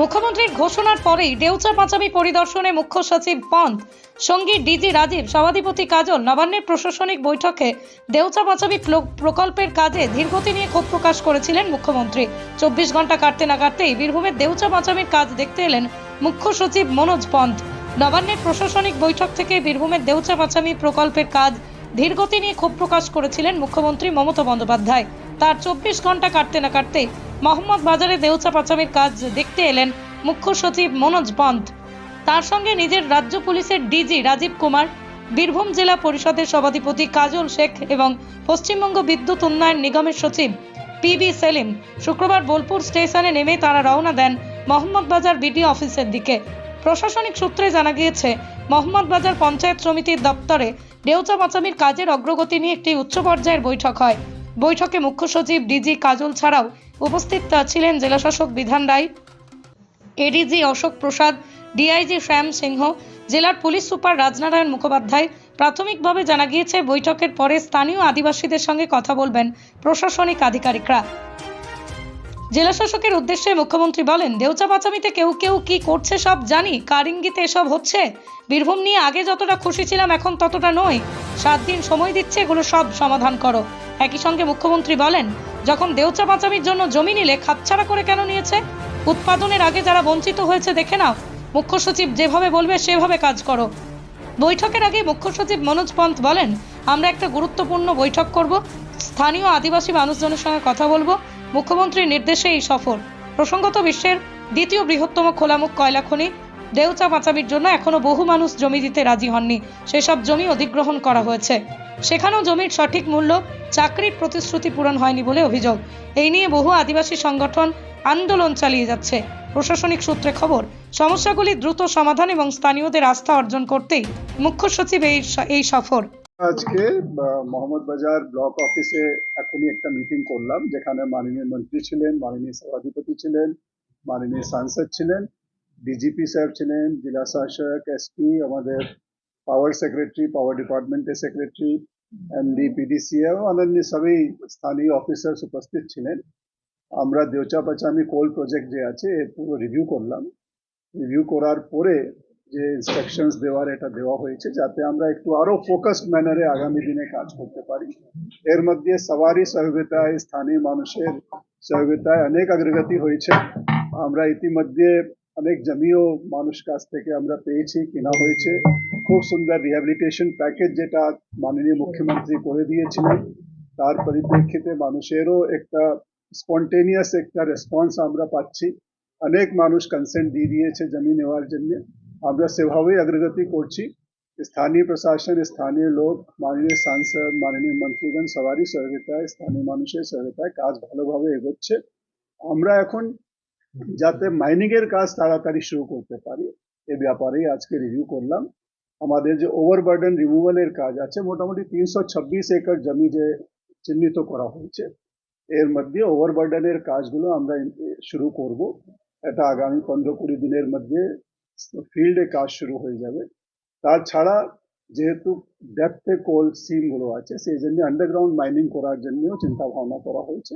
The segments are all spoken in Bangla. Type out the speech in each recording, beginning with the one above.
মুখ্যমন্ত্রীর ঘোষণার পরেই ডেউচা পাঁচামি পরিদর্শনে মুখ্য সচিব পন্থ সঙ্গী ডিজি রাজীব, সভাধিপতি কাজল, নবান্নের প্রশাসনিক বৈঠকে দেউচা পাঁচামি প্রকল্পের কাজে ধীরগতি নিয়ে ক্ষোভ প্রকাশ করেছিলেন মুখ্যমন্ত্রী। চব্বিশ ঘণ্টা কাটতে না কাটতেই বীরভূমের দেউচা পাঁচামির কাজ দেখতে এলেন মুখ্য সচিব মনোজ পন্থ। নবান্নের প্রশাসনিক বৈঠক থেকে বীরভূমের দেউচা পাঁচামি প্রকল্পের কাজ ধীরগতি নিয়ে ক্ষোভ প্রকাশ করেছিলেন মুখ্যমন্ত্রী মমতা বন্দ্যোপাধ্যায়। তার চব্বিশ ঘণ্টা কাটতে না কাটতেই মোহাম্মদ বাজারে দেউচা পাচামির কাজ দেখতে এলেন মুখ্য সচিব মনোজ পন্থ। তার সঙ্গে নিজের রাজ্য পুলিশের ডিজি রাজীব কুমার, বীরভূম জেলা পরিষদের সভাধিপতি কাজল শেখ এবং পশ্চিমবঙ্গ বিদ্যুৎ উন্নয়ন নিগমের সচিব পিবি সেলিম শুক্রবার বোলপুর স্টেশনে নেমে তারা রওনা দেন মোহাম্মদ বাজার বিডি অফিসের দিকে। প্রশাসনিক সূত্রে জানা গিয়েছে, মোহাম্মদ বাজার পঞ্চায়েত সমিতির দপ্তরে ডেউচা পাচামির কাজের অগ্রগতি নিয়ে একটি উচ্চ পর্যায়ের বৈঠক হয়। বৈঠকে মুখ্য সচিব ডিজি কাজল ছাড়াও উপস্থিত ছিলেন জেলাশাসক বিধান রায়, এডিজি অশোক প্রসাদ, ডিআইজি শ্যাম সিংহ, জেলার পুলিশ সুপার রাজনারায়ণ মুখোপাধ্যায়। প্রাথমিকভাবে জানা গিয়েছে, বৈঠকের পরে স্থানীয় আদিবাসীদের সঙ্গে কথা বলবেন প্রশাসনিক আধিকারিকরা। জেলা শাসকের উদ্দেশ্যে মুখ্যমন্ত্রী বলেন, দেউচা পাচামিতে কেউ কেউ কি করছে সব জানি কারিঙ্গিতে এসব হচ্ছে? বীরভূম নিয়ে আগে যতটা খুশি ছিলাম, এখন ততটা নই সাত দিন সময় দিচ্ছে, এগুলো সব সমাধান করো। একই সঙ্গে মুখ্যমন্ত্রী বলেন, যখন দেউচা পাচামির জন্য জমি নিলে খাপছাড়া করে কেন নিয়েছে? উৎপাদনের আগে যারা বঞ্চিত হয়েছে, দেখে নাও। মুখ্য সচিব যেভাবে বলবে, সেভাবে কাজ করো। বৈঠকের আগে মুখ্য সচিব মনোজ পন্থ বলেন, আমরা একটা গুরুত্বপূর্ণ বৈঠক করব। স্থানীয় আদিবাসী মানুষজনের সঙ্গে কথা বলব। মুখ্যমন্ত্রীর নির্দেশে এই সফর। প্রসঙ্গত বিশ্বের দ্বিতীয় বৃহত্তম খোলামুখ কয়লা খনি দেউচা পাচামির জন্য এখনও বহু মানুষ জমি দিতে রাজি হননি। সেসব জমি অধিগ্রহণ করা হয়েছে। সেখানেও জমির সঠিক মূল্য চাকরির প্রতিশ্রুতি পূরণ হয়নি বলে অভিযোগ। এই নিয়ে বহু আদিবাসী সংগঠন আন্দোলন চালিয়ে যাচ্ছে। প্রশাসনিক সূত্রে খবর, সমস্যাগুলি দ্রুত সমাধান এবং স্থানীয়দের আস্থা অর্জন করতেই মুখ্য সচিব এই এই সফর। আজকে মোহাম্মদ বাজার ব্লক অফিসে এখনই একটা মিটিং করলাম, যেখানে মাননীয় মন্ত্রী ছিলেন, মাননীয় সভাধিপতি ছিলেন, মাননীয় সাংসদ ছিলেন ডিজিপি স্যার ছিলেন, জেলা শাসক এসপি আমাদের পাওয়ার সেক্রেটারি পাওয়ার ডিপার্টমেন্টের সেক্রেটারি এমডি পিডিসিএ অন্যান্য সবই স্থানীয় অফিসার্স উপস্থিত ছিলেন। আমরা দেওচা পাচামি কোল প্রজেক্ট যে আছে এর পুরো রিভিউ করলাম। রিভিউ করার পরে যে ইনস্ট্রাকশনস দেওয়ার এটা দেওয়া হয়েছে, যাতে আমরা একটু আরও ফোকাসড ম্যানারে আগামী দিনে কাজ করতে পারি। এর মধ্যে সবারই সহযোগিতায় স্থানীয় মানুষের সহযোগিতায় অনেক অগ্রগতি হয়েছে। আমরা ইতিমধ্যে অনেক জমিও মানুষ কাছ থেকে আমরা পেয়েছি, কেনা হয়েছে। খুব সুন্দর রিহ্যাবিলিটেশন প্যাকেজ যেটা মাননীয় মুখ্যমন্ত্রী করে দিয়েছিলেন। তার পরিপ্রেক্ষিতে মানুষেরও একটা স্পন্টেনিয়াস একটা রেসপন্স আমরা পাচ্ছি। অনেক মানুষ কনসেন্ট দিয়ে দিয়েছে জমি নেওয়ার জন্য। আমরা সেভাবেই অগ্রগতি করছি। স্থানীয় প্রশাসন, স্থানীয় লোক, মাননীয় সাংসদ, মাননীয় মন্ত্রীগণ সবারই সহযোগিতায়, স্থানীয় মানুষের সহযোগিতায় কাজ ভালোভাবে এগোচ্ছে। আমরা এখন যাতে মাইনিং এর কাজ তাড়াতাড়ি শুরু করতে পারি, এ ব্যাপারেই আজকে রিভিউ করলাম। আমাদের যে ওভারবার্ডেন রিমুভালের কাজ আছে, মোটামুটি তিনশো ছাব্বিশ একর জমি যে চিহ্নিত করা হয়েছে, এর মধ্যে ওভারবার্ডেনের কাজগুলো আমরা শুরু করব। এটা আগামী পনেরো কুড়ি দিনের মধ্যে ফিল্ডে কাজ শুরু হয়ে যাবে। তাছাড়া যেহেতু ডেপথে কোল সিমগুলো আছে, সেই জন্য আন্ডারগ্রাউন্ড মাইনিং করার জন্যও চিন্তা ভাবনা করা হয়েছে।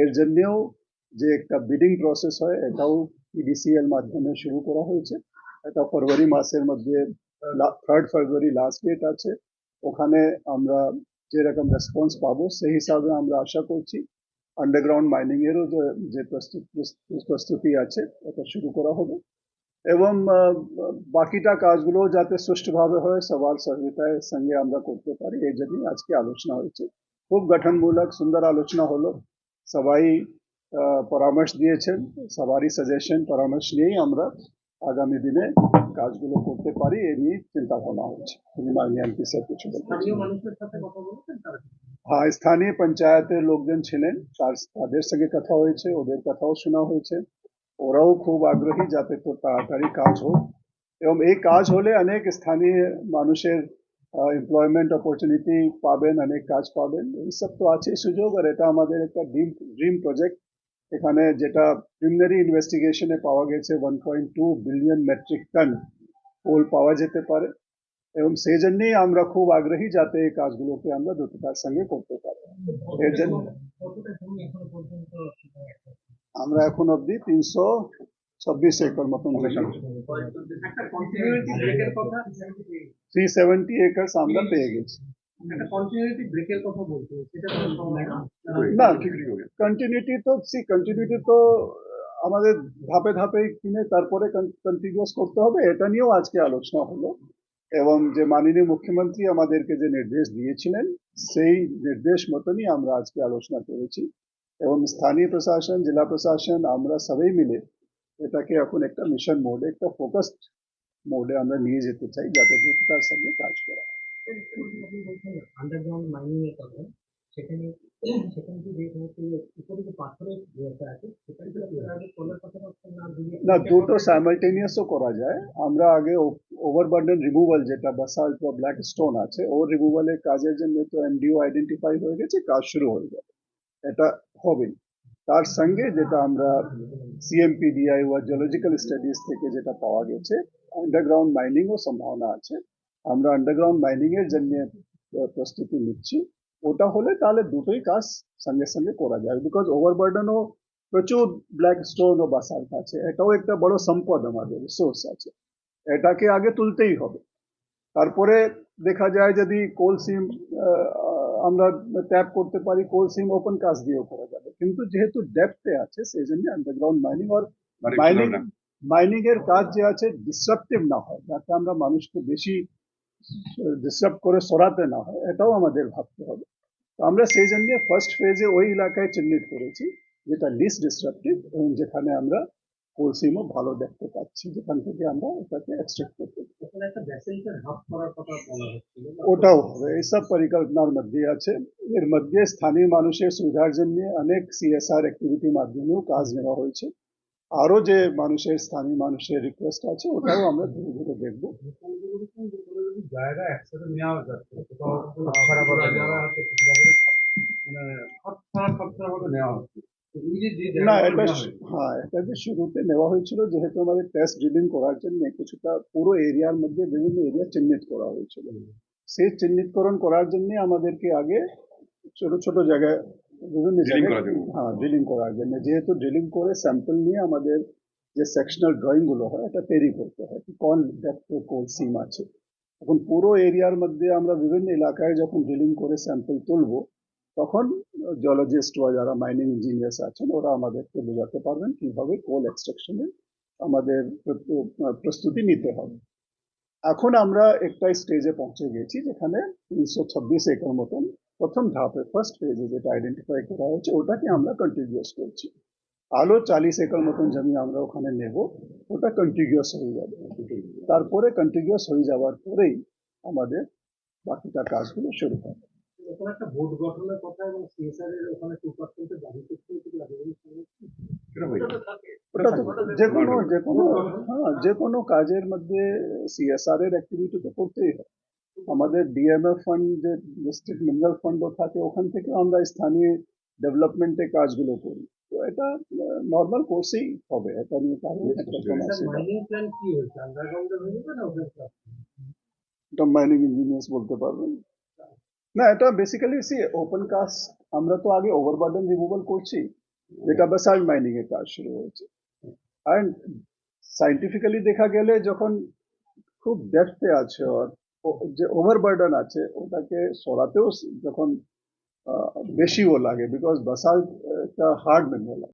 এর জন্যও যে একটা বিডিং প্রসেস হয়, এটাও ইডিসিএল মাধ্যমে শুরু করা হয়েছে। এটা ফেব্রুয়ারি মাসের মধ্যে থার্ড ফেব্রুয়ারি লাস্ট ডেট আছে। ওখানে আমরা যেরকম রেসপন্স পাবো, সেই হিসাবে আমরা আশা করছি আন্ডারগ্রাউন্ড মাইনিং এরও যে- প্রস্তুতি আছে এটা শুরু করা হবে। এবং বাকিটা কাজগুলো যাতে সুষ্ঠুভাবে হয় সবার সহযোগিতার সঙ্গে আমরা করতে পারি এই জন্যই আজকে আলোচনা হয়েছে। খুব গঠনমূলক সুন্দর আলোচনা হলো। সবাই পরামর্শ দিয়েছেন সবারই সাজেশন পরামর্শ নিয়েই আমরা আগামী দিনে কাজগুলো করতে পারি এ নিয়ে চিন্তা ভাবনা হচ্ছে এমপি স্যার কিছু হ্যাঁ স্থানীয় পঞ্চায়েতের লোকজন ছিলেন তার তাদের সঙ্গে কথা হয়েছে ওদের কথাও শোনা হয়েছে। ওরাও খুব আগ্রহী যাতে খুব তাড়াতাড়ি কাজ হোক। এবং এই কাজ হলে অনেক স্থানীয় মানুষের এমপ্লয়মেন্ট অপরচুনিটি পাবেন, অনেক কাজ পাবেন। এইসব তো আছে সুযোগ, আর এটা আমাদের একটা ড্রিম ড্রিম প্রজেক্ট এখানে যেটা প্রিমিনারি ইনভেস্টিগেশনে পাওয়া গেছে one point two billion metric ton coal পাওয়া যেতে পারে। এবং সেই জন্যই আমরা খুব আগ্রহী যাতে এই কাজগুলোকে আমরা দ্রুততার সঙ্গে করতে পারি। এর জন্য আমরা এখন অব্দি তিনশো ছাব্বিশ একর মতন থ্রি সেভেন্টি একর্স আমরা পেয়ে গেছি। না কন্টিনিউটি তো সি কন্টিনিউটি তো আমাদের ধাপে ধাপে কিনে তারপরে কন্টিনিউয়াস করতে হবে এটা নিয়েও আজকে আলোচনা হলো। এবং যে মাননীয় মুখ্যমন্ত্রী আমাদেরকে যে নির্দেশ দিয়েছিলেন সেই নির্দেশ মতনই আমরা আজকে আলোচনা করেছি। এবং স্থানীয় প্রশাসন জেলা প্রশাসন আমরা সবাই মিলে এটাকে এখন একটা মিশন মোডে একটা ফোকাসড মোডে আমরা নিয়ে যেতে চাই যাতে দ্রুততার সঙ্গে কাজ করা হয়। আপনি বলছেন আন্ডারগ্রাউন্ড মাইনিং এর কথা সেখানে সেখানে কি যে সমস্ত উপরে যে পাথরের ইয়েটা আছে সেখানে কি আপনারা আগে কলার কথা বলছেন না দিয়ে না দুটো সাইমালটেনিয়াসও করা যায় আমরা আগে ওভারবার্ডেন রিমুভাল যেটা বাসাল্ট বা ব্ল্যাক স্টোন আছে ওর রিমুভালের কাজের জন্য তো এনডিও আইডেন্টিফাই হয়ে গেছে কাজ শুরু হয়ে যাবে এটা হবে তার সঙ্গে যেটা আমরা সিএমপিডিআই বা জিওলজিক্যাল স্টাডিজ থেকে যেটা পাওয়া গেছে আন্ডারগ্রাউন্ড মাইনিংও সম্ভাবনা আছে। আমরা আন্ডারগ্রাউন্ড মাইনিং এর জন্য প্রস্তুতি নিচ্ছি। ওটা হলে তাহলে দুটোই কাজ সঙ্গে সঙ্গে করা যায়। বিকজ ওভারবার্ডেনও প্রচুর ব্ল্যাক স্টোন ও বাসাল্ট আছে। এটাও একটা বড় সম্পদ আমাদের রিসোর্স আছে। এটাকে আগে তুলতেই হবে। তারপরে দেখা যায় যদি কোল সিম আমরা ট্যাপ করতে পারি কোল সিম ওপেন কাজ দিয়েও করা যাবে। কিন্তু যেহেতু ডেপথে আছে সেই জন্য আন্ডারগ্রাউন্ড মাইনিং আর মাইনিং মাইনিং এর কাজ যে আছে ডিসরাপটিভ না হয়। যাতে আমরা মানুষকে বেশি ডিস্টার্ব করে সরাতে না হয় এটাও আমাদের ভাবতে হবে। তো আমরা সেই জন্য ফার্স্ট ফেজে ওই এলাকায় চিহ্নিত করেছি যেটা লিস্ট ডিসরাপটিভ এবং যেখানে আমরা কোলসিমও ভালো দেখতে পাচ্ছি যেখান থেকে আমরা এটাকে এক্সট্রাক্ট করতে ওটাও হবে। এইসব পরিকল্পনার মধ্যে আছে। এর মধ্যে স্থানীয় মানুষের সুবিধার জন্য অনেক সিএসআর অ্যাক্টিভিটির মাধ্যমেও কাজ নেওয়া হয়েছে। আরও যে মানুষের স্থানীয় মানুষের রিকোয়েস্ট আছে ওটাও আমরা ধীরে ধীরে দেখব। জায়গা একসাথে নেওয়া যাচ্ছে মানে নেওয়া হচ্ছে। না এটা হ্যাঁ এটা যে শুরুতে নেওয়া হয়েছিল যেহেতু আমাদের টেস্ট ড্রিলিং করার জন্য কিছুটা পুরো এরিয়ার মধ্যে বিভিন্ন এরিয়া চিহ্নিত করা হয়েছিল। সেই চিহ্নিতকরণ করার জন্য আমাদেরকে আগে ছোট ছোট জায়গায় বিভিন্ন হ্যাঁ ড্রিলিং করার জন্য। যেহেতু ড্রিলিং করে স্যাম্পল নিয়ে আমাদের যে সেকশনাল ড্রয়িংগুলো হয় এটা তৈরি করতে হয়। কোন ডেপথে কোন সিম আছে। এখন পুরো এরিয়ার মধ্যে আমরা বিভিন্ন এলাকায় যখন ড্রিলিং করে স্যাম্পল তুলবো তখন জলজিস্ট বা যারা মাইনিং ইঞ্জিনিয়ার্স আছেন, ওরা আমাদেরকে বোঝাতে পারবেন কীভাবে কোল এক্সট্রাকশনে আমাদের প্রস্তুতি নিতে হবে। এখন আমরা একটা স্টেজে পৌঁছে গেছি যেখানে তিনশো ছাব্বিশ একর মতন প্রথম ধাপে ফার্স্ট ফেজে যেটা আইডেন্টিফাই করা হয়েছে, ওটাকে আমরা কন্টিনিউয়াস করছি। আলো চালিশ একর মতন জমি আমরা ওখানে নেব, ওটা কন্টিনিউয়াস হয়ে যাবে। তারপরে কন্টিনিউয়াস হয়ে যাওয়ার পরেই আমাদের বাকিটা কাজগুলো শুরু হবে। ওখানে একটা বোর্ড গঠনের কথা এবং সিএসআর এর ওখানে টু পার্সেন্টের দাবি করতে যে কোনো যে কোনো হ্যাঁ যে কোনো কাজের মধ্যে সিএসআর এর অ্যাক্টিভিটি তো করতেই হয়। আমাদের ডিএমএফ ফান্ড যে ডিস্ট্রিক্ট মিনারেল ফান্ডও থাকে ওখান থেকে আমরা স্থানীয় ডেভেলপমেন্টের কাজগুলো করি। তো এটা নর্মাল কোর্সেই হবে এটা নিয়ে মাইনিং ইঞ্জিনিয়ার্স বলতে পারবেন। না এটা বেসিক্যালি সি ওপেন কাস্ট আমরা তো আগে ওভারবার্ডেন রিমুভাল করছি যেটা বেসাল্ট মাইনিং এর কাজ শুরু হয়েছে। অ্যান্ড সাইন্টিফিক্যালি দেখা গেলে যখন খুব ডেপথে আছে আর ও- যে ওভারবার্ডেন আছে ওটাকে সরাতেও যখন আহ, বেশিও লাগে বিকজ বাসাল্ট একটা হার্ড মিনারেল